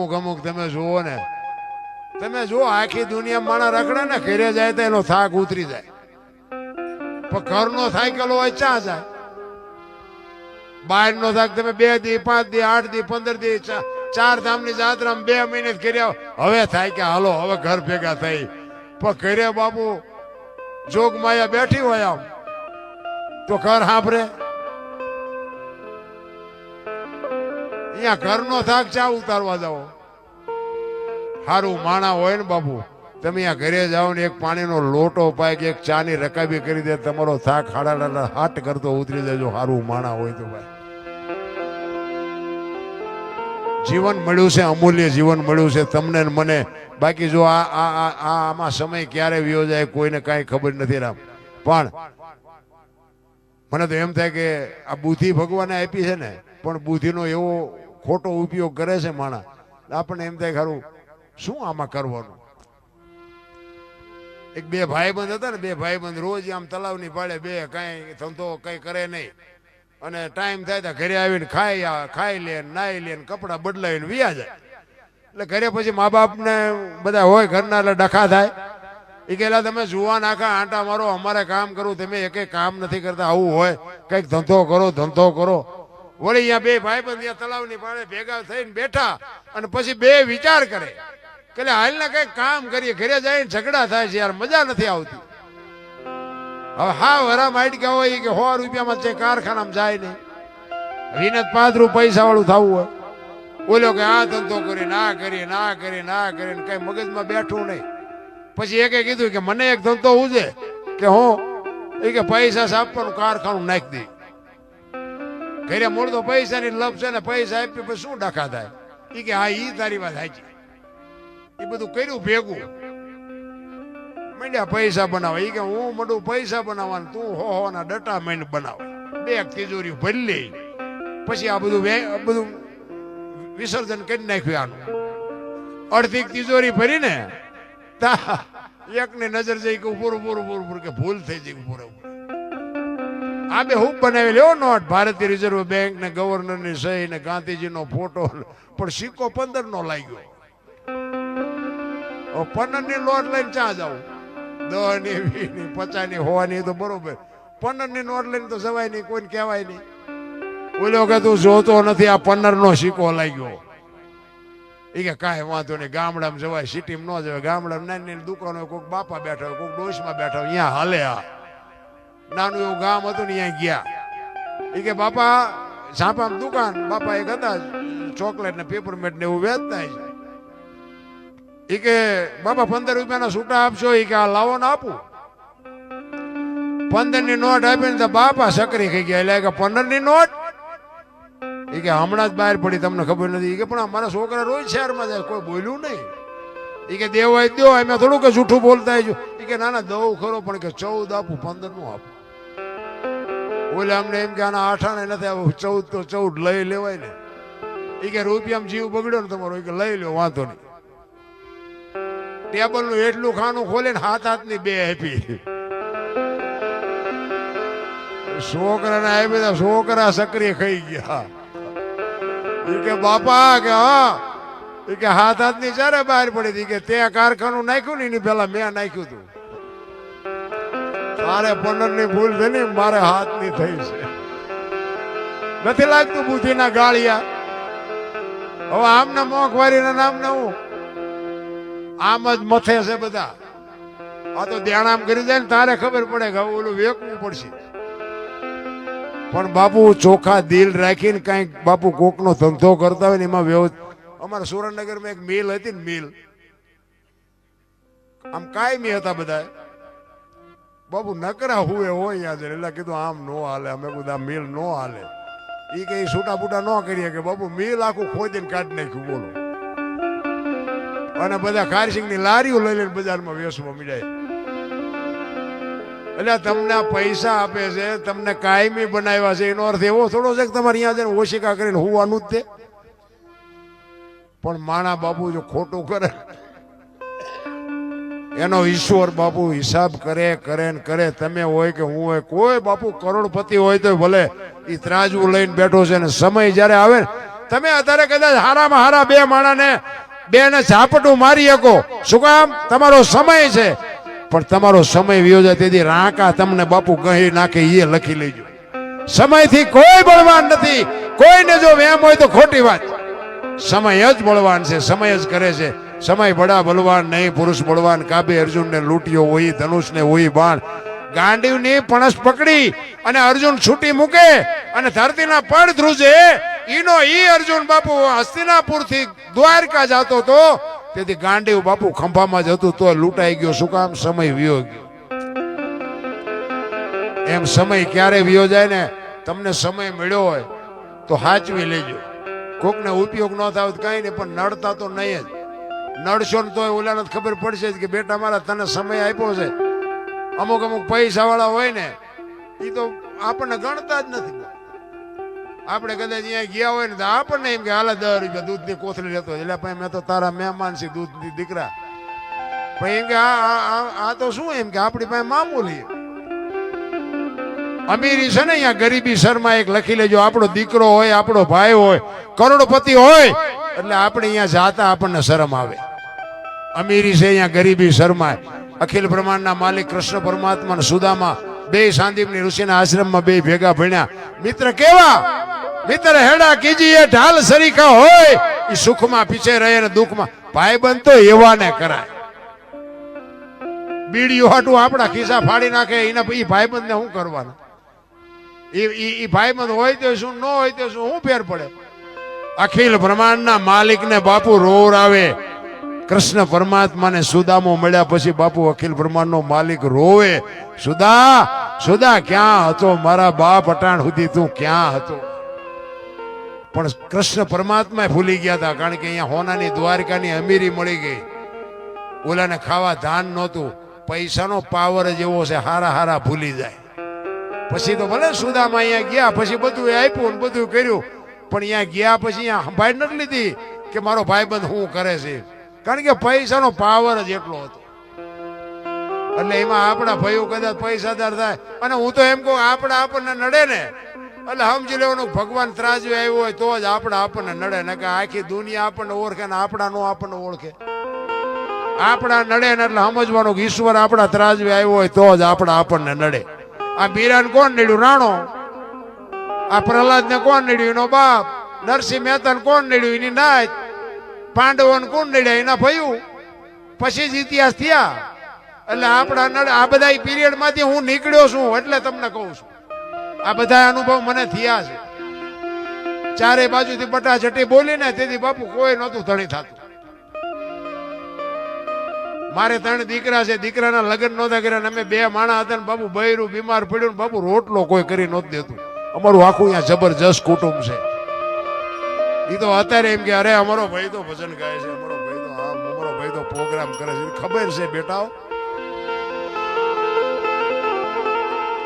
અમુક અમુક તમે જુઓ ને. તમે જુઓ, આખી દુનિયા માણા રખડે ને, ઘેરે જાય તો એનો થાક ઉતરી જાય. પણ ઘરનો સાયકલ હોય ચા જાય? બહારનો થાક તમે બે દી, પાંચ દી, આઠ દી, પંદર દી ચાર ધામની જાત્રામાં બે મહિને કર્યા હવે થાય કે હાલો, હવે ઘર ભેગા થઈ. પણ ઘરે બાપુ જોગ માયા બેઠી હોય આમ. તો ઘર સાંભળે? અહીંયા ઘરનો થાક ચા ઉતારવા જાઓ. સારું માણા હોય ને બાપુ, તમે અહીંયા ઘરે જાઓ ને એક પાણીનો લોટો પાય કે એક ચાની રકાબી કરી દે, તમારો થાક હાડા હાટ કરતો ઉતરી જજો. સારું માણા હોય તો ભાઈ. જીવન મળ્યું છે, અમૂલ્ય જીવન મળ્યું છે. તમને મને. બાકી જો આ આ આમાં સમય ક્યારે વ્યો જાય કોઈને કાંઈ ખબર નથી રામ. પણ મને તો એમ થાય કે આ બુદ્ધિ ભગવાને આપી છે ને, પણ બુદ્ધિનો એવો ખોટો ઉપયોગ કરે છે માણા આપણને એમ થાય ખરું, શું આમાં કરવાનું? એક બે ભાઈબંધ હતા ને, બે ભાઈબંધ રોજ આમ તલાવની પાડે બે, કાંઈ ધંધો કઈ કરે નહીં. અને ટાઈમ થાય તો ઘરે આવીને ખાઈ ખાઈ લે, નાઈ લે કપડાં બદલાવીને વિયા જાય. એટલે ઘરે પછી મા બાપને બધા હોય ઘરના એટલે ડખા થાય. એ કહેલા, તમે જુવા નાખા આંટા મારો, અમારે કામ કરવું, તમે એકે કામ નથી કરતા. આવું હોય, કંઈક ધંધો કરો ધંધો કરો. વળી અહીંયા બે ભાઈબંધ અહીંયા તલાવની પાડે ભેગા થઈને બેઠા અને પછી બે વિચાર કરે. કે હાલ ને કંઈક કામ કરીએ, ઘરે જઈને ઝઘડા થાય છે યાર, મજા નથી આવતી. હવે હા વરા માઇટકા હોય ઈ કે સો રૂપિયામાં છે, કારખાનામાં જાય નહીં. વિનત પાંચ રૂ પૈસા વાળું થવું હોય. બોલ્યો કે આ ધંધો કરી, ના કરી ના કરી ના કરી, ને કઈ મગજમાં બેઠું નહીં. પછી એકે કીધું કે મને એક ધંધો ઉજે, કે હું એ કે પૈસા આપવાનું કારખાનું નાખી દે. ઘરે મૂળ તો પૈસાની લપ છે ને પૈસા આપી પછી શું ડખા થાય? એ કે, હા, ઈ તારી વાત સાચી. એ બધું કર્યું, ભેગું. માંડ્યા પૈસા બનાવે. એ કે, હું મંડું પૈસા બનાવવાનું, તું હો હો, ના ડટા માંડ બનાવ. બે તિજોરી ભરી લે પછી આ બધું બધું વિસર્જન કરી નાખ્યું આનું. અડધી તિજોરી ભરીને, તા, એકને નજર જઈ કે પૂરું પૂરું પૂરું પૂરું કે ભૂલ થઈ જઈ પૂરું આ બે હું બનાવી હો નોટ. ભારતીય રિઝર્વ બેંક ને ગવર્નરની સહી ને ગાંધીજી નો ફોટો પણ સિક્કો પંદર નો લાગ્યો. પંદરની નોટ લઈને ચા જાવ દહની વી ની, પચાસની હોવાની તો બરોબર. પંદરની નોટ લઈને તો જવાય નહીં, કોઈને કહેવાય નહીં. ઓલો કે તું જોતો નથી, આ પંદર નો સિક્કો લાગ્યો. એ કે કાંઈ વાંધો નહીં, ગામડામાં જવાય, સિટીમાં ન જવાય. ગામડામાં નાની નાની દુકાનો કોઈક બાપા બેઠા હોય, કોઈક ડોશમાં બેઠા હોય અહીંયા હાલે આ. નાનું એવું ગામ હતું ને અહીંયા ગયા. એ કે, બાપા, ઝાંપામ દુકાન. બાપા એક હતા ચોકલેટ ને પેપરમેટ ને એવું વેચતા છે. એ કે, બાપા, પંદર રૂપિયાના છૂટા આપશો? એ કે આ લાવો ને આપું. પંદરની નોટ આપીને તો બાપા સકરી ખાઈ ગયા. એટલે કે પંદરની નોટ? એ કે, હમણાં જ બહાર પડી, તમને ખબર નથી. એ કે, પણ અમારા છોકરા રોજ શહેરમાં જાય, કોઈ બોલ્યું નહીં. એ કે, દેવાય દો. એમાં થોડું કે જૂઠું બોલતા એ કે, ના ના, દઉં ખરો, પણ કે ચૌદ આપું, પંદરનું આપું. ઓલે અમને એમ કે આના આઠાણે નથી આવું, ચૌદ તો ચૌદ લઈ લેવાય ને. એ કે રૂપિયામાં જીવ બગડ્યો ને તમારો કે લઈ લો વાંધો નહીં. ટેબલનું એટલું ખાનું ખોલે ને હાથ હાથની બે આપી. છોકરા ને આવી બધા છોકરા સક્રિય ખાઈ ગયા. એ કે બાપા કે હા. એ કે હાથ હાથની ચારે બહાર પડી હતી કે તે કારખાનું નાખ્યું ને એની પેલા મેં નાખ્યું હતું. તારે પંદરની ભૂલ છે ને, મારે હાથની થઈ છે. નથી લાગતું બુદ્ધિ ના ગાળિયા. હવે આમના મોંઘવારી ના નામ ના હું? આમ જ મથે છે બધા. આ તો ધ્યાન આમ કરી દે ને, તારે ખબર પડે કે ઓલું વેકવું પડશે. પણ બાપુ, ચોખા દિલ રાખીને કાંઈક બાપુ કોકનો ધંધો કરતા હોય ને, એમાં વ્યવ અમારા સુરેન્દ્રનગરમાં એક મિલ હતી ને મિલ. આમ કાયમી હતા બધા બાપુ, નકરા હુએ હોય યાદ એટલે કીધું, આમ નો હાલે, અમે આ મિલ નો હાલે. એ કઈ છૂટા બૂટા ન કરીએ કે બાબુ મિલ આખું ખોદીને કાઢી નાખ્યું, બોલો. અને બધા કારસિંગની લારીઓ લઈ લઈને બજારમાં વેસવા મીડાય. એટલે તમને પૈસા આપે છે, તમને કાયમી બનાવ્યા છે, એનો અર્થ એવો થોડો છે કે તમારે અહીંયા જઈને ઓશિકા કરીને હોવાનું જ તે. પણ માણા બાબુ જો ખોટું કરે એનો ઈશ્વર બાપુ હિસાબ કરે કરે ને કરે. તમે હોય કે હું હોય, કોઈ બાપુ કરોડપતિ હોય તો ભલે. એ ત્રાજવું લઈને બેઠો છે ને સમય જ્યારે આવે ને, તમે અત્યારે કદાચ હારામાં હારા બે માણાને બે ને ઝાપટું મારી શકો. શું કામ? તમારો સમય છે. પણ તમારો સમય વિયોજા તેથી રાંકા તમને બાપુ કહી નાખે એ લખી લેજો. સમયથી કોઈ બળવાન નથી. કોઈને જો વેમ હોય તો ખોટી વાત. સમય જ બળવાન છે, સમય જ કરે છે. સમય બડા બલવાન નહીં, પુરુષ બળવાન. કાબે અર્જુનને લૂંટ્યો હોય, ધનુષને હોય બાણ. ગાંડીવની પણસ પકડી અને અર્જુન છૂટી મૂકે અને ધરતીના પડ ધ્રુજે. ઈનો ઈ અર્જુન બાપુ હસ્તિનાપુરથી દ્વારકા જતો તો તેથી ગાંડીવ બાપુ ખંભામાં જતું તો લૂંટાઈ ગયો. શું કામ? સમય વિયો ગયો. એમ સમય ક્યારે વિયો જાય ને? તમને સમય મળ્યો હોય તો હાચવી લેજો. કોકને ઉપયોગ ન થાય કઈ નહીં, પણ નડતા તો નહીં જ. નડશો ને તોય ઓલાને ખબર પડશે કે બેટા મારા તને સમય આપ્યો છે. અમુક અમુક પૈસા વાળા હોય ને એ તો આપણને ગણતા જ નથી આપણે કદાચ અહીંયા ગયા હોય ને તો આપણને એમ કે, હાલ દસ રૂપિયા દૂધની કોથળી લેતો. એટલે ભાઈ મેં તો તારા મહેમાન છે દૂધની દીકરા. પણ એમ કે, આ- આ તો શું એમ કે, આપણી પાસે મામૂલી અમીરી છે ને અહીંયા ગરીબી શર્મા એક લખી લેજો, આપણો દીકરો હોય, આપણો ભાઈ હોય, કરોડપતિ હોય, એટલે આપણે અહીંયા જાતા આપણને શરમ આવે. અમીરી છે અહીંયા ગરીબી શરમાય. અખિલ બ્રહ્માંડના માલિક કૃષ્ણ પરમાત્મા સુદામા બે સાંદીપની ઋષિના આશ્રમમાં બે ભેગા ભણ્યા. મિત્ર કેવા? મિત્ર હેડા કીજી એ ઢાલ સરીખા હોય એ સુખમાં પીછે રહે ને દુઃખમાં. ભાઈબંધ તો એવા ને કરાય. બીડીઓ હાટું આપણા ખિસ્સા ફાડી નાખે, એના એ ભાઈબંધને શું કરવાનું? એ એ ભાઈબંધ હોય તો શું, ન હોય તો શું શું ફેર પડે? અખિલ બ્રહ્માંડના માલિકને બાપુ રોર આવે. કૃષ્ણ પરમાત્માને સુદામો મળ્યા પછી બાપુ અખિલ બ્રહ્માંડનો માલિક રોવે. સુદા સુદા, ક્યાં હતો મારા બાપ અટાણ સુધી તું ક્યાં હતો? પણ કૃષ્ણ પરમાત્મા ભૂલી ગયા હતા, કારણ કે અહીંયા હોનાની દ્વારકાની અમીરી મળી ગઈ. ઓલાને ખાવા ધાન નહોતું. પૈસાનો પાવર જ એવો છે, હારા હારા ભૂલી જાય. પછી તો ભલે સુદામાં અહીંયા ગયા, પછી બધું આપ્યું ને બધું કર્યું. પણ અહીંયા ગયા પછી અહીંયા સંભાળ નથી લીધી કે મારો ભાઈબંધ શું કરે છે? કારણ કે પૈસાનો પાવર જ એટલો હતો. એટલે એમાં આપણા ભાઈઓ કદાચ પૈસાદાર થાય. અને હું તો એમ કહું આપણા આપણને નડે ને. એટલે સમજી લેવાનું ભગવાન ત્રાજવે આવ્યો હોય તો જ આપણા આપણને નડે. ને કે આખી દુનિયા આપણને ઓળખે ને આપણા નો આપણને ઓળખે. આપણા નડે ને એટલે સમજવાનું કે ઈશ્વર આપણા ત્રાજવે આવ્યો હોય તો જ આપણા આપણને નડે. આ બીરાને કોણ નડ્યું? રાણો. આ પ્રહલાદ ને કોણ નડ્યું? એનો બાપ. નરસિંહ મહેતાને કોણ નડ્યું? એની નાચ પાંડવોને કોણ નડ્યા? એના ભયું. પછી જ ઇતિહાસ થયા. એટલે આપણા નળ આ બધા પીરિયડમાંથી હું નીકળ્યો છું એટલે તમને કહું છું. આ બધા અનુભવ મને થયા છે. ચારે બાજુથી બટાચટી બોલીને તેથી બાપુ કોઈ નહોતું, ધણી થતું. મારે ત્રણ દીકરા છે. દીકરાના લગ્ન નહોતા કર્યા અમે બે માણા હતા ને બાપુ બૈરું બીમાર પડ્યું ને બાપુ રોટલો કોઈ કરી નહોતું દેતું. અમારું આખું અહીંયા જબરજસ્ત કુટુંબ છે. એ તો અત્યારે એમ કે, અરે, અમારો ભાઈ તો ભજન ગાય છે, અમારો ભાઈ તો આમ અમારો ભાઈ તો પ્રોગ્રામ કરે છે. ખબર છે બેટાઓ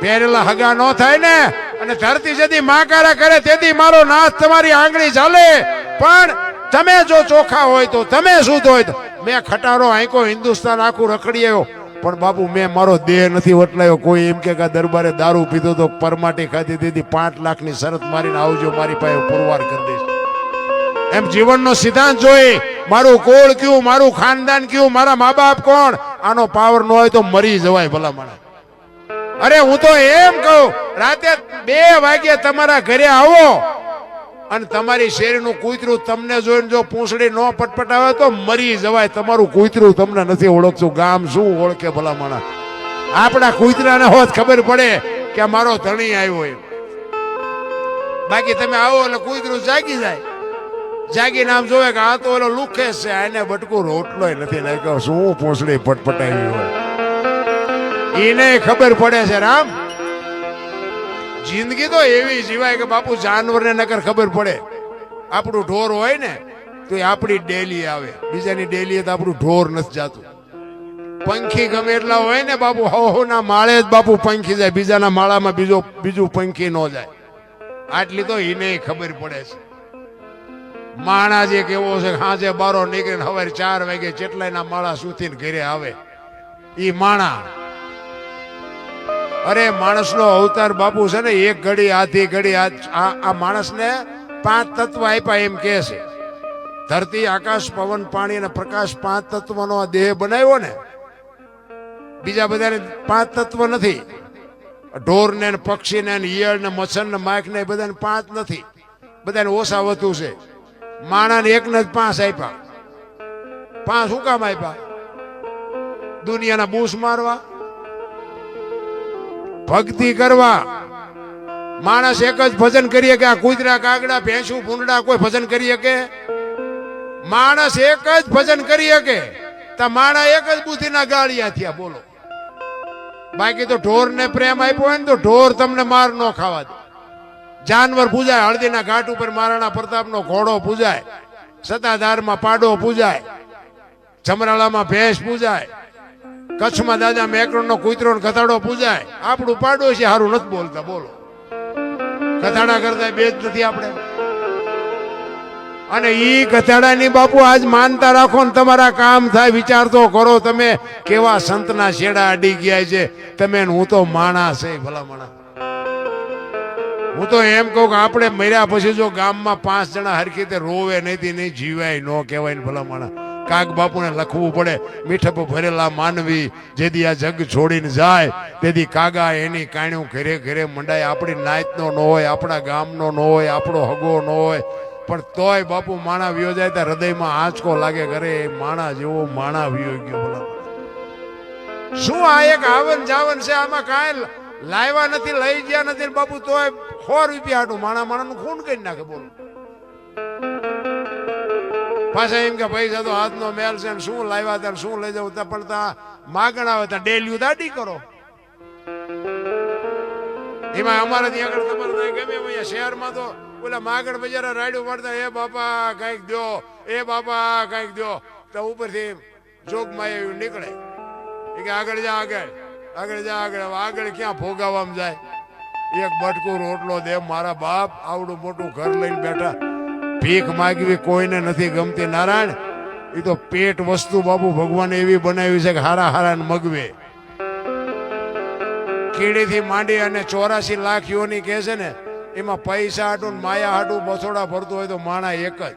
પહેરેલા હગા નો થાય ને, અને ધરતી જતી માકારા કરે તેથી મારો નાથ તમારી આંગળી ચાલે. પણ તમે જો ચોખા હોય તો, તમે શુદ્ધ હોય તો, મેં ખટારો આંકો હિન્દુસ્તાન આખું રખડી આવ્યો. પણ બાપુ, મેં મારો દેહ નથી વટલાયો. કોઈ એમ કે દરબારે દારૂ પીધો તો પરમાટી ખાધી દીધી, પાંચ લાખની શરત મારીને આવજો, મારી પાસે પુરવાર કરી દઈશ. એમ જીવનનો સિદ્ધાંત જોઈ મારું કોળ કયું, મારું ખાનદાન કયું, મારા મા બાપ કોણ? આનો પાવર ન હોય તો મરી જવાય ભલા મને અરે હું તો એમ કહું, રાતે બે વાગે તમારા ઘરે આવો અને તમારી શેરીનું કૂતરું તમને જોઈને જો પૂંછડી ન પટપટાવે તો મરી જવાય. તમારું કૂતરું તમને નથી ઓળખતું. ગામ શું ઓળખે ભલા માણસ આપણા કૂતરાને હોત ખબર પડે કે મારો ધણી આવ્યો એમ. બાકી તમે આવો એટલે કૂતરું જાગી જાય. જાગીને નામ જોવે કે આ તો ઓલો લુખેશ છે આને બટકું રોટલોય નથી નાખ્યો શું પોસડી પટપટાવી હોય? એને ખબર પડે છે રામ. જિંદગી તો એવી જીવાય કે બાપુ જાનવરને નકર ખબર પડે. આપણું ઢોર હોય ને, તો એ આપણી ડેલી આવે. બીજાની ડેલી તો આપણું ઢોર નથી જાતું. પંખી ગમે એટલા હોય ને બાપુ હો હો ના માળે જ બાપુ પંખી જાય. બીજાના માળામાં બીજો, બીજું પંખી ન જાય. આટલી તો એને ખબર પડે છે. માણા જે કેવો છે હાજે બારો નીકળીને હવે ચાર વાગે ચેટલાયના માળા સુધીને ઘરે આવે. ઈ માણા. અરે માણસનો અવતાર બાપુ છે ને, એક ઘડી, આધી ઘડી, આ માણસને પાંચ તત્વ આપ્યા એમ કે છે. ધરતી, આકાશ, પવન, પાણી અને પ્રકાશ પાંચ તત્વનો આ દેહ બનાવ્યો ને, બીજા બધાને પાંચ તત્વ નથી. ઢોર ને પક્ષી ને ઈયળ ને મચ્છર ને માખ ને એ બધાને પાંચ નથી. બધાને ઓછા વધુ છે. માણાને એકને જ પાંચ આપ્યા. પાંચ શું કામ આપ્યા? દુનિયાના બૂસ મારવા, ભક્તિ કરવા. માણસ એક જ ભજન કરીએ કે આ કુતરા કાગડા, ભેંસું ભૂંડા કોઈ ભજન કરીએ કે? માણસ એક જ ભજન કરી શકે તો માણા એક જ બુદ્ધિના ગાળિયા થયા, બોલો. બાકી તો ઢોર ને પ્રેમ આપ્યો હોય ને તો ઢોર તમને માર ન ખાવા દે. જાનવર પૂજાય હળદીના ઘાટ ઉપર મહારાણા પ્રતાપનો ઘોડો પૂજાય સતાધારમાં પાડો પૂજાય, જમરાળામાં ભેંસ પૂજાય, કચ્છમાં દાદા મેકરણનો કૂતરો ને ગધાડો પૂજાય. આપણું પાડો છે સારું નથી બોલતા, બોલો. કથાડા કરતા બે જ નથી આપણે. અને ઈ ગધાડાની બાપુ આજ માનતા રાખો ને તમારા કામ થાય, વિચાર તો કરો તમે, કેવા સંતના છેડા અડી ગયા છે. તમે હું તો માણસ છે ભલા માણા હું તો એમ કહું કે આપણે મર્યા પછી જો ગામમાં પાંચ જણા હરખી તે રોવે નહીં નહીં જીવાય, ન કહેવાય ને ભલા માણા કાક બાપુને લખવું પડે, મીઠપ ભરેલા માનવી, જેથી આ જગ છોડીને જાય, તેથી કાગા એની કાણ્યું ઘરે ઘરે મંડાય. આપણી નાયતનો ન હોય, આપણા ગામનો ન હોય, આપણો હગો ન હોય. પણ તોય બાપુ માણા વ્યો જાય ત્યાં હૃદયમાં આંચકો લાગે ઘરે, એ માણા જેવો માણા વ્યો ગયો શું આ એક આવન જાવન છે? આમાં કાંઈ લાવ્યા નથી, લઈ ગયા નથી બાપુ, તોય સો રૂપિયા હાટું માણા માણાનું ખૂન કરી નાખે, બોલો. પાછા એમ કે પૈસા તો હાથનો મેલ છે શું લાવ્યા ત્યાં શું લઈ જવું ત્યાં પણ ત્યાં માગણ આવે ત્યાં ડેલ્યુ દાડી કરો. એમાં અમારે ત્યાં આગળ તમારે ત્યાં ગમે અહીંયા શહેરમાં તો ઓલા માગણ બજારા રાડ્યું પડતા, એ બાપા, કાંઈક દો એ બાપા, કાંઈક દો તો ઉપરથી જોગમાં એવું નીકળે. કે આગળ જા આગળ. આગળ જા, આગળ આગળ ક્યાં ભોગાવામાં જાય? એક બટકું રોટલો દે, મારા બાપ આવડું મોટું ઘર લઈને બેઠા. ભીખ માગવી કોઈને નથી ગમતી. નારાયણ એ તો પેટ વસ્તુ બાપુ ભગવાને એવી બનાવી છે કે હારા હારા ને મગવે. કીડીથી માંડી અને ચોરાસી લાખ યોની કહે છે ને, એમાં પૈસા હાટું માયા હાટું બસોડા ભરતું હોય તો માણા એક જ.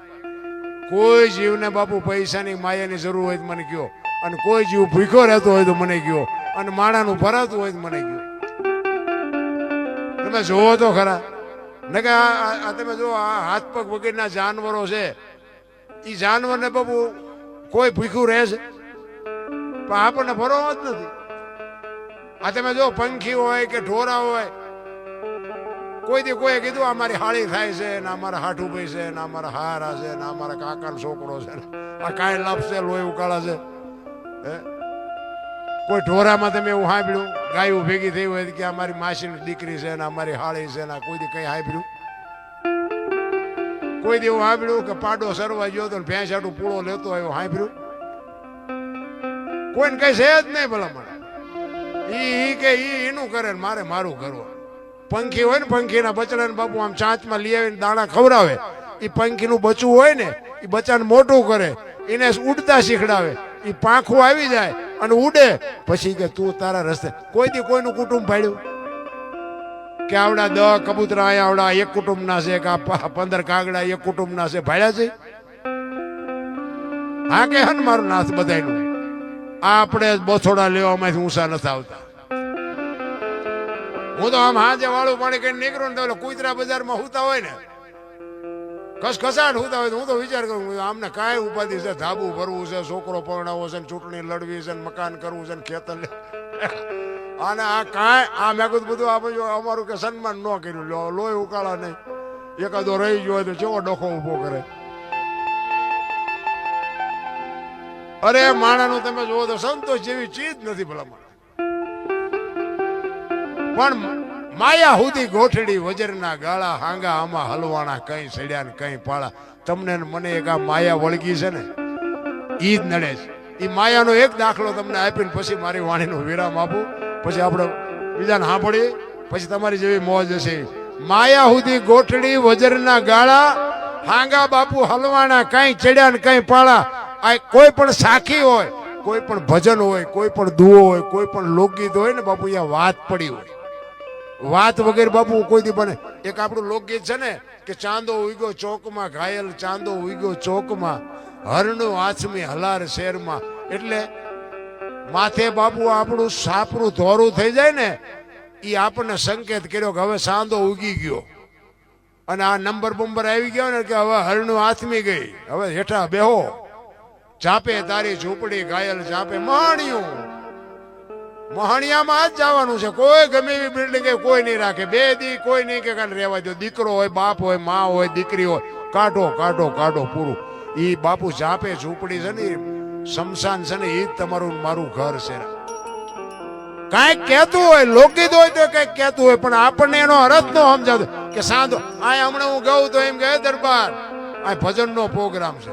કોઈ જીવને બાપુ પૈસાની માયાની જરૂર હોય તો મને કયો. અને કોઈ જીવ ભૂખ્યો રહેતો હોય તો મને કયો. અને માણાનું ભરાતું હોય મને ગયું. તમે જોવો તો ખરા. ને કે આ તમે જો આ હાથ પગ વગેરેના જાનવરો છે. એ જાનવરને બાબુ કોઈ ભીખું રહે છે? પણ આપણને ભરવો જ નથી. આ તમે જો પંખી હોય કે ઢોરા હોય, કોઈ દી કોઈ કીધું, આ મારી હાળી થાય છે, ને અમારા મારા હાઠું ભાઈ છે, ને અમારા મારા હારા છે, ને અમારા મારા કાકાનો છોકરો છે આ કાંઈ છે લોહી ઉકાળા છે. હે? કોઈ ઢોરામાં તમે એવું સાંભળ્યું ગાયું ભેગી થઈ હોય કે અમારી મારી માસીની દીકરી છે ને અમારી હાળી છે ને કોઈ દી કઈ સાંભળ્યું કોઈ દી એવું સાંભળ્યું કે પાડો સરવા ગયો તો ભેંસ આટું પૂળો લેતો આવ્યો સાંભળ્યું કોઈને કઈ છે જ નહીં ભલા મને ઈ કે ઈ એનું કરે ને મારે મારું કરવું. પંખી હોય ને પંખીના બચડાને બાપુ આમ ચાંચમાં લઈ આવીને દાણા ખવડાવે. એ પંખીનું બચવું હોય ને એ બચ્ચાને મોટું કરે. એને ઉડતા શીખડાવે. એ પાંખું આવી જાય. અને ઉડે. પછી કે તું તારા રસ્તે. કોઈ દી કોઈનું કુટુંબ પાડ્યું કે આવડા દ કબૂતરા અહીંયા આવડા એક કુટુંબના છે, કે પંદર કાગડા એક કુટુંબના છે, ભાડ્યા છે? હા કે હન મારું નાથ બધાયનું? આ આપણે બથોડા લેવામાંથી ઊંચા નથી આવતા. હું તો આમ હાજે વાળું પાણી કઈ નીકળું ને તો કુતરા બજારમાં હુતા હોય ને ખસખસાટ હોતા હોય હું તો વિચાર કરું આમને કાંઈ ઉપાધિ છે, ધાબુ ભરવું છે, છોકરો પરણાવવો છે ચૂંટણી લડવી છે મકાન કરવું છે ખેતર અને આ કાંઈ આ મેં કીધું બધું આપણે અમારું કે સન્માન ન કર્યું. લો લોહી ઉકાળા નહીં. એકાદો રહી ગયો તો ચેવો ડોખો ઊભો કરે. અરે, માણાનું તમે જુઓ તો સંતોષ જેવી ચીજ નથી ભલા માણસ. પણ માયા સુધી ગોઠડી વજરના ગાળા હાંગા, આમાં હલવાણા કઈ સડ્યા ને કઈ પાળા. તમને મને એક આ માયા વળગી છે ને, ઈ જ નડે છે. એ માયાનો એક દાખલો તમને આપીને પછી મારી વાણીનો વિરામ આપું. પછી આપણે બીજાને સાંભળીએ. પછી તમારી જેવી મોજ હશે. માયા સુધી ગોઠડી વજરના ગાળા, હાંગા બાપુ હલવાણા કઈ ચડ્યા ને કઈ પાળા. આ કોઈ પણ સાખી હોય, કોઈ પણ ભજન હોય, કોઈ પણ દુઓ હોય, કોઈ પણ લોકગીત હોય ને બાપુ, અહીંયા વાત પડી હોય. વાત વગેરે બાપુ કોઈ દી બને. એક આપણું લોકગીત છે ને, કે ચાંદો ઉગ્યો ચોકમાં, ઘાયલ ચાંદો ઉગ્યો ચોકમાં, હરણો આછમી હલાર શેરમાં. એટલે માથે બાપુ આપણું સાપરું ધોરું થઈ જાય ને એ આપણને સંકેત કર્યો કે હવે સાંદો ઉગી ગયો. અને આ નંબર બંબર આવી ગયો ને કે હવે હરણું આથમી ગઈ. હવે હેઠા બેહો. ચાપે તારી ઝૂંપડી ઘાયલ ચાપે મહાણિયું મહાણિયામાં જ જવાનું છે. કોઈ ગમે એવી બિલ્ડિંગ કોઈ નહીં રાખે. બે દી કોઈ નહીં કે કાંઈ રહેવા દો દીકરો હોય, બાપ હોય, મા હોય, દીકરી હોય. કાઢો કાઢો કાઢો પૂરું. એ બાપુ જાપે, ઝૂંપડી છે ને શમશાન છે ને એ જ તમારું મારું ઘર છે. કાંઈક કહેતું હોય, લોકગીત હોય તો કંઈક કહેતું હોય, પણ આપણને એનો અર્થ ન સમજાતો કે સાંધો આ હમણાં હું ગઉં તો એમ કે દરબાર. આ ભજનનો પ્રોગ્રામ છે.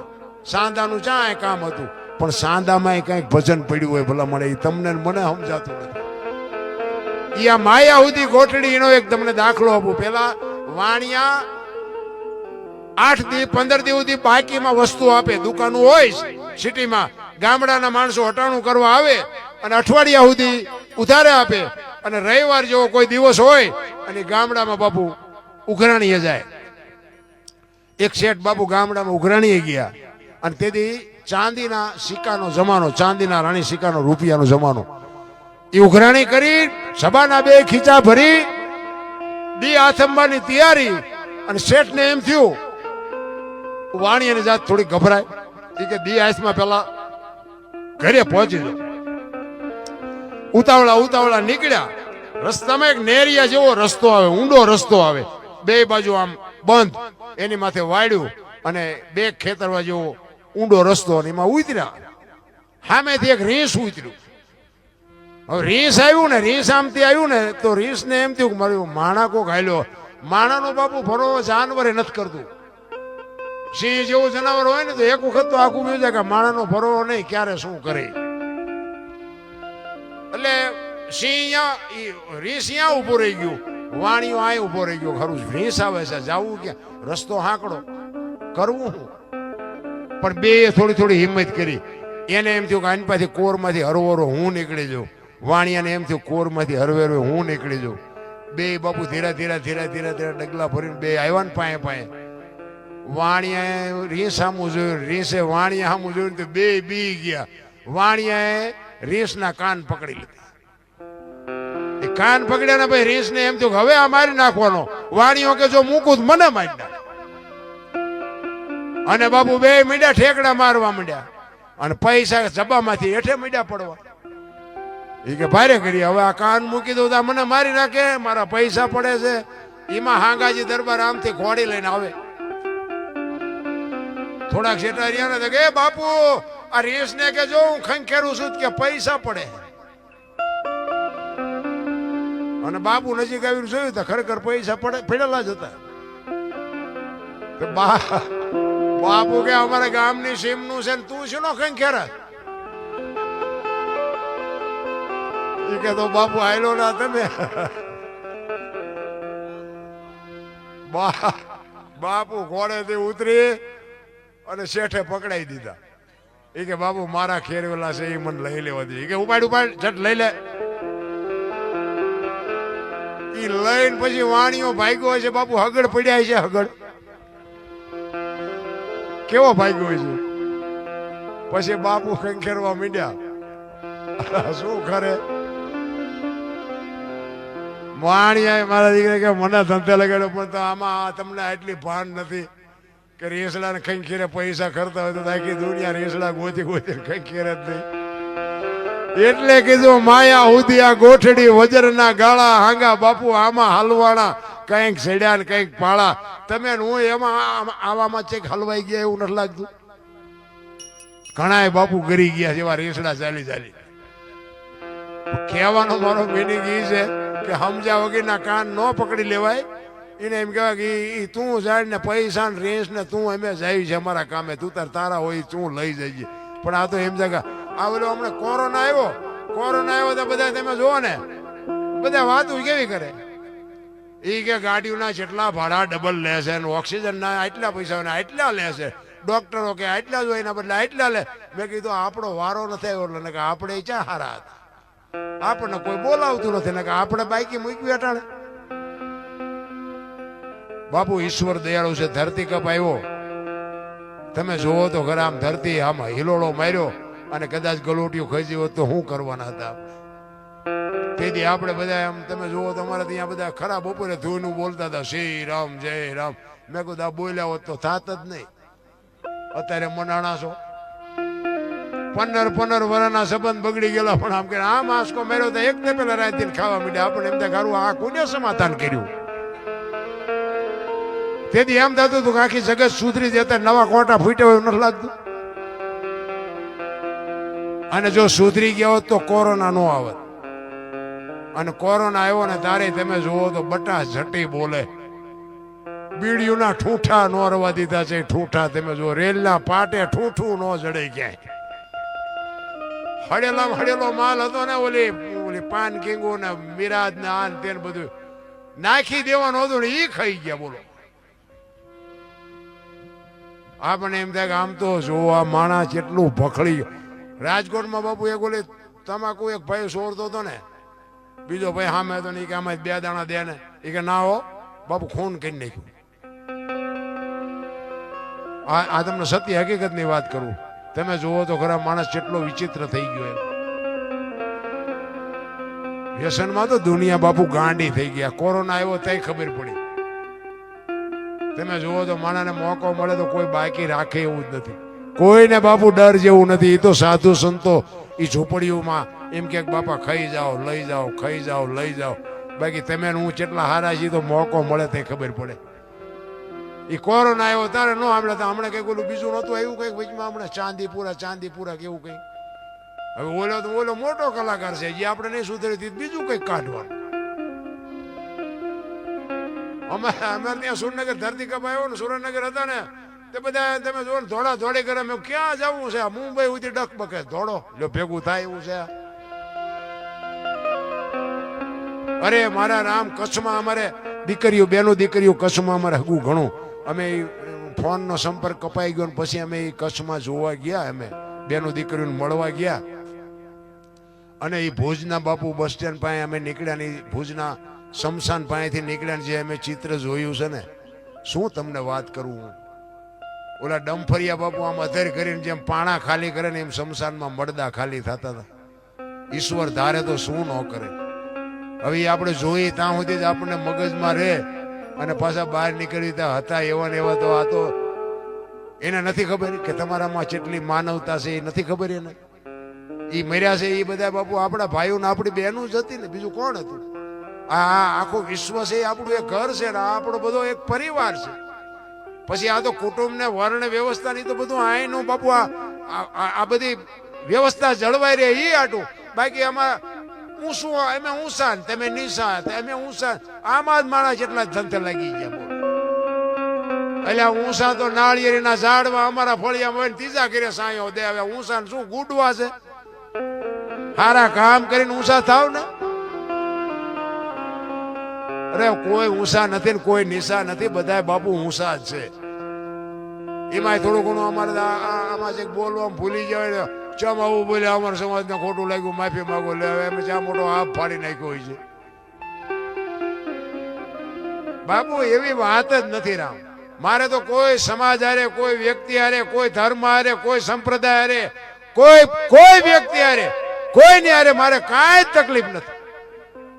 સાંધાનું ચાય કામ હતું? પણ સાંદામાં કંઈક ભજન પડ્યું હોય, ભલા મળે, એ તમને મને સમજાતું નથી. આ માયા સુધી ગોઠડી, એનો એક તમને દાખલો આપું. પેલા વાણિયા આઠ દી, પંદર દી સુધી બાકીમાં વસ્તુ આપે, દુકાનો હોય સિટીમાં. ગામડાના માણસો હટાણું કરવા આવે અને અઠવાડિયા સુધી ઉધારે આપે. અને રવિવાર જેવો કોઈ દિવસ હોય અને ગામડામાં બાપુ ઉઘરાણીએ જાય. એક શેઠ બાપુ ગામડામાં ઉઘરાણીએ ગયા અને તેથી ચાંદીના સિક્કાનો જમાનો, ચાંદીના રાણી સિક્કાનો, રૂપિયાનો જમાનો. એ ઉઘરાણી કરી, સભાના બે ખીચા ભરી દી આથંબાની તૈયારી, અને શેઠને એમ થયું, વાણી અને જાત થોડી ગભરાય. એ કે દી આસમાં પેલા ઘરે પહોંચી જાઓ ઉતાવળા ઉતાવળા નીકળ્યા. રસ્તામાં એક નેરિયા જેવો રસ્તો આવે, ઊંડો રસ્તો આવે. બે બાજુ આમ બંધ, એની માથે વાળ્યું અને બે ખેતરવા જેવો ઊંડો રસ્તો અને એમાં ઉતર્યા. સામેથી એક રીસ ઉતર્યું. હવે રીંસ આવ્યું ને, રીસ આમથી આવ્યું ને, તો રીંસને એમ થયું મારું માણા કોક હાલ્યો. માણાનો બાપુ ફરો, જાનવરે નથી કરતું. સિંહ જેવું જનાવર હોય ને તો એક વખત તો આખું ગયું જાય કે માણાનો ફરો નહીં, ક્યારે શું કરે. એટલે સિંહ અહીંયા ત્યાં ઊભો રહી ગયું. વાણીઓ આ ઊભો રહી ગયો. ખરું રીસ આવે છે. જાવું ક્યાં? રસ્તો હાંકડો. કરવું શું પણ બે થોડી થોડી હિંમત કરી. એને એમ થયું કે આની પાછી કોરમાંથી હરવરો હું નીકળી જાઉં. વાણિયાને એમ થયું કોરમાંથી હરવેરો હું નીકળી જાઉં. બે બાપુ ધીરા ધીરા ધીરા ધીરા ધીરા ડગલા ભરીને બે આવ્યા ને પાએ પાએ વાણિયાએ રીસ સામું જોયું. રીસે વાણિયા સામું જોયું તો બે બી ગયા. વાણિયાએ રીસના કાન પકડી લીધા. એ કાન પકડ્યા ને ભાઈ રીસને એમ થયું હવે આ મારી નાખવાનો. વાણીઓ કે જો મૂકું મને મારી નાખ. અને બાપુ બે મીડા ઠેકડા મારવા માંડ્યા. અને પૈસા જબામાંથી હેઠે મીડા પડવા. એ કે, ભારે કરી હવે આ કાન મૂકી દઉં તો મને મારી નાખે, મારા પૈસા પડે છે. એમાં હાંગાજી દરબાર આમથી ઘોડી લઈને આવે. થોડાક શેટારિયા ને કે બાપુ, આ રેસ ને કે જો હું ખંખેરું છું કે પૈસા પડે. અને બાપુ નજીક આવીને જોયું તો ખરેખર પૈસા પડે, પડેલા જ હતા. બા બાપુ કે અમારા ગામની સીમનું છે ને તું શેનો ખેર એ કે તો બાપુ આયલો ના તમે. બાપુ ઘોડેથી ઉતરી અને શેઠે પકડાઈ દીધા. એ કે બાપુ મારા ખેરવેલા છે એ મને લઈ લેવા દે. ઈ કે ઉપાડ ઉપાડ, ઝટ લઈ લે. એ લઈને પછી વાણીઓ ભાગ્યો છે બાપુ હગડ પડ્યા છે હગડ કેવો ભાગ્યો છે? પછી બાપુ ખંખેરવા મીડ્યા. શું કરે? વાણિયા મારા દીકરા કે મને ધંધે લગાડ્યો પણ તો આમાં તમને આટલી ભાન નથી કે રેસડા ખંખીરે પૈસા ખર્ચતા હોય તો આખી દુનિયા રેસડા ગોતી ગોતી ખંખેરે જ નહીં. એટલે કીધું માયા હુદી ગોઠડી, વજરના ગાળા હાંગા બાપુ આમાં હલવાણા કંઈક સેડ્યા ને કંઈક પાળા તમે હું એમાં આવામાં ચેક હલવાઈ ગયા એવું નથી લાગતું. ઘણાય બાપુ ગરી ગયા જેવા રેસડા ચાલી ચાલી. કહેવાનો મારો મિનિંગ એ છે કે સમજ્યા વગરના કાન ન પકડી લેવાય. એને એમ કહેવાય કે ઈ તું જાય ને પૈસા ને રેસ ને તું અમે જાય છે અમારા કામે. તું તાર તારા હોય તું લઈ જઈએ પણ આ તો એમ કે આ બધો હમણાં કોરોના આવ્યો. કોરોના આવ્યો તો બધા તમે જુઓ ને. બધા વાતો કેવી કરે? એ કે ગાડીઓના જેટલા ભાડા ડબલ લે છે અને ઓક્સિજનના આટલા પૈસા આટલા લે છે. ડોક્ટરો કે આટલા જ એના બદલે આટલા લે. મેં કીધું, આપણો વારો નથી આવ્યો એટલે કે આપણે ચા હારા હતા? આપણને કોઈ બોલાવતું નથી ને કે આપણે બાઈકી મૂકવી અટાણે બાપુ, ઈશ્વર દયાળુ છે, ધરતી કપ આવ્યો. તમે જોવો તો ઘરે આમ ધરતી આમ હિલોળો માર્યો અને કદાચ ગલોટિયું ખાઈ હોત તો શું કરવાના હતા. તેથી આપણે બધા આમ તમે જુઓ તમારે ત્યાં બધા ખરા બપોરે ધૂનું બોલતા હતા, શ્રી રામ, જય રામ. મેં કીધું, આ બોલ્યા હોત તો થાત જ નહીં. અત્યારે મનાણા છો? પંદર પંદર વર્ષના સંબંધ બગડી ગયેલા, પણ આમ કે આ માસ્કો મેળ્યો તો એક ને પેલા રાતે ખાવા માંડ્યા. આપણે એમ ગારું આ કોને સમાધાન કર્યું? તેથી એમ થતું હતું કે આખી જગત સુધરી જતા નવા કોટા ફૂટ્યા હોય નથી લાગતું? અને જો સુધરી ગયા હોત તો કોરોના નો આવત. અને કોરોના આવ્યો ને તારે તમે જુઓ તો બટા ઝટી બોલે. બીડીઓના ઠૂઠા નો રવા દીધા છે, ઠૂઠા તમે જુઓ. રેલના પાટે ઠૂઠું નો જડે ક્યાંય. હડેલા હડેલો માલ હતો ને ઓલી ઓલી પાન કિંગો ને મિરાજ ને આન તેન બધું. નાખી દેવાનું હતું ને એ ખાઈ ગયા બોલો. આપણે એમ થાય કે આમ તો જોવા માણસ એટલું ભખડી. રાજકોટમાં બાપુ એક ઓલી તમાકુ એક ભાઈ સોરતો હતો ને બીજો ભાઈ સામે તો નહીં કે આમાં બે દાણા દે ને. એ કે ના હો, બાપુ ખૂન કરી નાખ્યું. આ તમને સત્ય હકીકતની વાત કરું. તમે જુઓ તો ખરા માણસ કેટલો વિચિત્ર થઈ ગયો એમ. વ્યસનમાં તો દુનિયા બાપુ ગાંડી થઈ ગયા. કોરોના આવ્યો તય ખબર પડી. તમે જુઓ તો માણાને મોકો મળે તો કોઈ બાકી રાખે એવું જ નથી. કોઈને બાપુ ડર જેવું નથી. એ તો સાધુ સંતો એ ઝૂંપડીઓમાં એમ કે, બાપા, ખાઈ જાઓ, લઈ જાઓ, ખાઈ જાઓ, લઈ જાઓ. બાકી તમે હું જેટલા હારા છીએ તો મોકો મળે તે ખબર પડે. એ કોરોના આવ્યો તારે ન આપણે તો હમણાં કંઈક ઓલું બીજું નહોતું આવ્યું કંઈક વચમાં હમણાં? ચાંદીપુરા ચાંદીપુરા કેવું કઈ હવે ઓલો તો ઓલો મોટો કલાકાર છે, જે આપણે નહીં સુધરી બીજું કંઈક કાઢવાનું. અમે અમે ત્યાં સુરનગર ધરતી કપ આવ્યો ને, સુરેન્દ્રનગર હતા ને તે બધા તમે જો ધોળા ધોડી કરે. મેં ક્યાં જવું છે? મુંબઈ સુધી ડક બકે. ધોડો જો ભેગું થાય એવું છે. અરે, મારા રામ, કચ્છમાં અમારે દીકરીઓ, બેનો દીકરીઓ કચ્છમાં અમારે હગું ઘણું. અમે ફોનનો સંપર્ક કપાઈ ગયો પછી અમે એ કચ્છમાં જોવા ગયા અમે. બેનો દીકરીઓને મળવા ગયા. અને એ ભુજના બાપુ બસ સ્ટેન્ડ પાસે અમે નીકળ્યા ને ભુજના શમશાન પાસેથી નીકળ્યા જે અમે ચિત્ર જોયું છે ને, શું તમને વાત કરું હું? ઓલા ડમફરિયા બાપુ આમ અત્યારે કરીને જેમ પાણા ખાલી કરે ને એમ શમશાનમાં મળદા ખાલી થતા હતા. ઈશ્વર ધારે તો શું ન કરે. હવે આપણે જોઈએ ત્યાં સુધી જ આપણને મગજમાં રહે અને પાછા બહાર નીકળી ત્યાં હતા એવા ને એવા તો આ તો એને નથી ખબર કે તમારામાં કેટલી માનવતા છે એ નથી ખબર એને. એ મર્યા છે એ બધા બાપુ આપણા ભાઈઓ ને આપણી બહેનું જ હતી ને, બીજું કોણ હતું? આ આખું વિશ્વ છે, આપણું એક ઘર છે ને આપણો બધો એક પરિવાર છે. પછી આ તો કુટુંબ ને વર્ણ વ્યવસ્થા ની તો બધું આયનું બાપુ, આ બધી વ્યવસ્થા જળવાઈ રહે એ આટું. બાકી આમાં ઊંસું અમે ઊંસા ને તમે નીસા અમે ઊંસા આમાં જ માણસ જેટલા ધંધે લાગી ગયા એટલે ઊંસા તો નાળિયેરીના ઝાડમાં અમારા ફળિયા હોય ત્રીજા ઘરે સાયો દે. હવે ઊંસા શું ગુડવા છે? સારા કામ કરીને ઊંસા થાવ ને? અરે કોઈ ઊંસા નથી ને કોઈ નિશા નથી. બધા બાપુ ઊંસા જ છે. એમાં થોડું ઘણું અમારે આમાં જે બોલવામાં ભૂલી જાય ચમ આવું બોલ્યા અમારા સમાજને ખોટું લાગ્યું, માફી માગો. લે, હવે એમ ચા મોટો હાફ ફાડી નાખ્યો હોય છે. બાપુ એવી વાત જ નથી રામ. મારે તો કોઈ સમાજ હારે, કોઈ વ્યક્તિ હારે, કોઈ ધર્મ હારે, કોઈ સંપ્રદાય હારે, કોઈ કોઈ વ્યક્તિ હારે કોઈ હારે મારે કાંઈ તકલીફ નથી.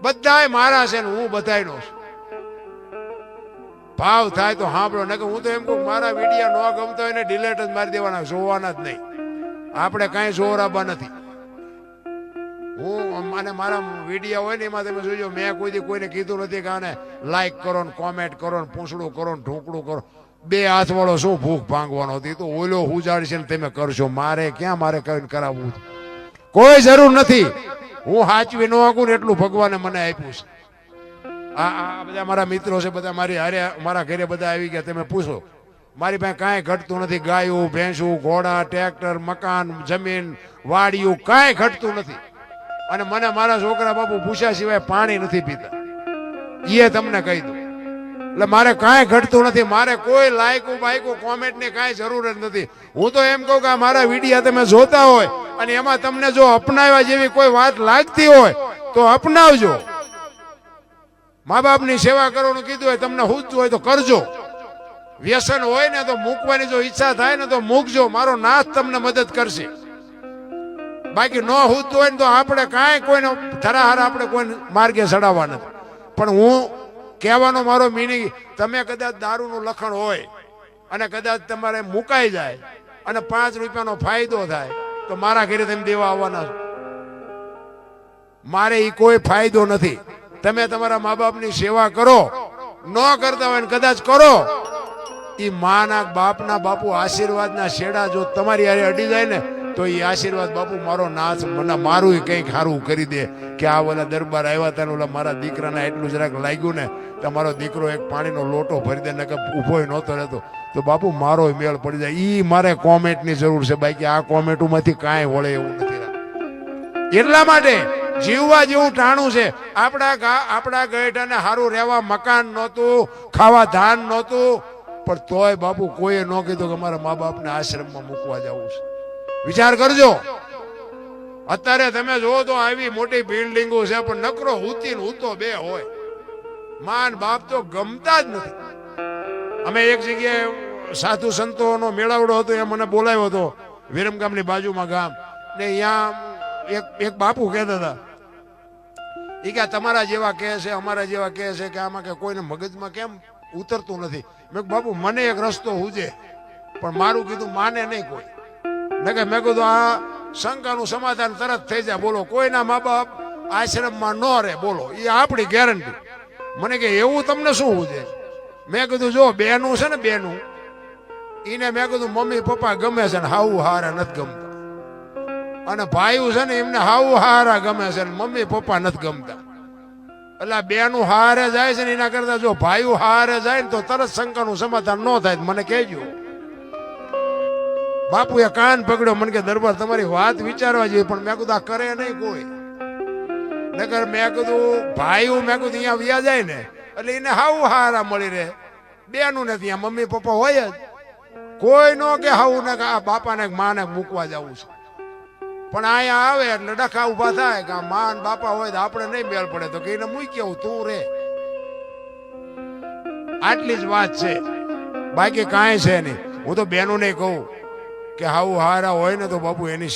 બધાય મારા છે ને હું બધાયનો છું. ભાવ થાય તો સાંભળો નહીં હું તો એમ કહું મારા વીડિયો ન ગમતો હોય ને ડિલેટ જ મારી દેવાના, જોવાના જ નહીં. આપણે કાંઈ જોરાબા નથી. હું અને મારા વીડિયો હોય ને એમાં તમે જોજો, મેં કોઈ કોઈને કીધું નથી કે આને લાઈક કરો ને કોમેન્ટ કરો ને પૂંછડું કરો ને ઢોકળું કરો. બે હાથ વાળો શું ભૂખ ભાંગવાનો હતી? તો ઓલો હુજાડ છે ને તમે કરશો. મારે ક્યાં મારે કરીને કરાવવું કોઈ જરૂર નથી. હું હાચવી ન આગું ને એટલું ભગવાને મને આપ્યું છે. આ આ બધા મારા મિત્રો છે, બધા મારી હારે, મારા ઘરે બધા આવી ગયા, તમે પૂછો. મારી પાસે કાંઈ ઘટતું નથી, ગાયું, ભેંસું, ઘોડા, ટ્રેક્ટર, મકાન, જમીન, વાડિયું, કાંઈ ઘટતું નથી. અને મને મારા છોકરા બાપુ પૂછ્યા સિવાય પાણી નથી પીતા. એ તમને કહી દઉં. એટલે મારે કાંઈ ઘટતું નથી, મારે કોઈ લાયકું બાયકું કોમેન્ટની કાંઈ જરૂર જ નથી. હું તો એમ કહું કે મારા વિડીયા તમે જોતા હોય, અને એમાં તમને જો અપનાવ્યા જેવી કોઈ વાત લાગતી હોય, તો અપનાવજો. મા બાપની સેવા કરવાનું કીધું હોય, તમને હુજતું હોય તો કરજો. વ્યસન હોય ને તો મૂકવાની જો ઈચ્છા થાય ને તો મૂકજો. મારો નાથ તમને મદદ કરશે. બાકી ન હુજતું હોય ને તો આપણે કાંઈ કોઈને ધરાહાર આપણે કોઈને માર્ગે ચડાવવા નથી. પણ હું કહેવાનો મારો મિનિંગ તમે કદાચ દારૂનું લખણ હોય અને કદાચ તમારે મુકાઈ જાય અને પાંચ રૂપિયાનો ફાયદો થાય, તો મારા ઘરે તમે દેવા આવવાના મારે એ કોઈ ફાયદો નથી. તમે તમારા મા બાપની સેવા કરો, ન કરતા હોય ને કદાચ કરો એ માના બાપના બાપુ આશીર્વાદના શેડા જો તમારી હારે અડી જાય ને, તો એ આશીર્વાદ બાપુ મારો નાથ મને મારું કંઈક સારું કરી દે. કે આ ઓલા દરબાર આવ્યા હતા ઓલા મારા દીકરાને એટલું જરાક લાગ્યું ને તો મારો દીકરો એક પાણીનો લોટો ભરી દે ને કે ઊભો નહોતો રહેતો. તો બાપુ મારો મેળ પડી જાય. એ મારે કોમેન્ટની જરૂર છે, બાકી આ કોમેન્ટોમાંથી કાંઈ વળે એવું નથી. એટલા માટે જીવવા જેવું ટાણું છે. આપણા આપણા ગઈઢાને સારું રહેવા મકાન નહોતું, ખાવા ધાન નહોતું. પણ તોય બાપુ કોઈએ ન કીધું કે મારા મા બાપને આશ્રમમાં મૂકવા જવું છે. વિચાર કરજો. અત્યારે તમે જોવો તો આવી મોટી બિલ્ડિંગો છે, પણ નકરો હુતી હુતો બે હોય. માન બાપ તો ગમતા જ નથી. અમે એક જગ્યાએ સાધુ સંતોનો મેળાવડો હતો એ મને બોલાવ્યો હતો, વિરમગામની બાજુમાં ગામ. ને અહીંયા એક એક બાપુ કહેતા હતા એ કે તમારા જેવા કહે છે, અમારા જેવા કહે છે કે આમાં કે કોઈને મગજમાં કેમ ઉતરતું નથી? મેં બાપુ મને એક રસ્તો હુજે. પણ મારું કીધું, માને નહીં કોઈ. મેં કે મેં કીધું, આ શંકાનું સમાધાન તરત થઈ જાય. બોલો, કોઈના મા બાપ આશ્રમમાં ન રહે. બોલો એ આપણી ગેરંટી મને કે, એવું તમને શું હુજે? મેં કીધું, જો, બેનું છે ને બેનું. એને મેં કીધું, મમ્મી પપ્પા ગમે છે ને હાવું હારા નથી ગમતા. અને ભાઈઓ છે ને, એમને હાવ હારા ગમે છે મમ્મી પપ્પા નથી ગમતા. એટલે બેનું હારે જાય છે ને, એના કરતા જો ભાઈઓ હારે જાય ને, તો તરત શંકાનું સમાધાન ન થાય મને કહેજો. બાપુએ કાન પકડ્યો, મને કે, દરબાર, તમારી વાત વિચારવા જોઈએ પણ મેં કીધું, આ કરે નહીં કોઈ. નકર મેં કીધું, ભાઈઓ, મેં કીધું, અહીંયા વ્યા જાય ને, એટલે એને હાવ હારા મળી રહે. બેનું ને ત્યાં મમ્મી પપ્પા હોય જ. કોઈ નો કે હાવું ને આ બાપાને માને મૂકવા જવું છે. પણ અહીંયા આવે એટલે ડખા ઊભા થાય કે આ મા બાપા હોય તો આપણે નહીં મેળ પડે. તો કે એને મૂકી આવું તું રે. આટલી જ વાત છે. બાકી કાંઈ છે નહીં. હું તો બહેનોને કહું કે હાવું હારા હોય ને તો બાપુ એની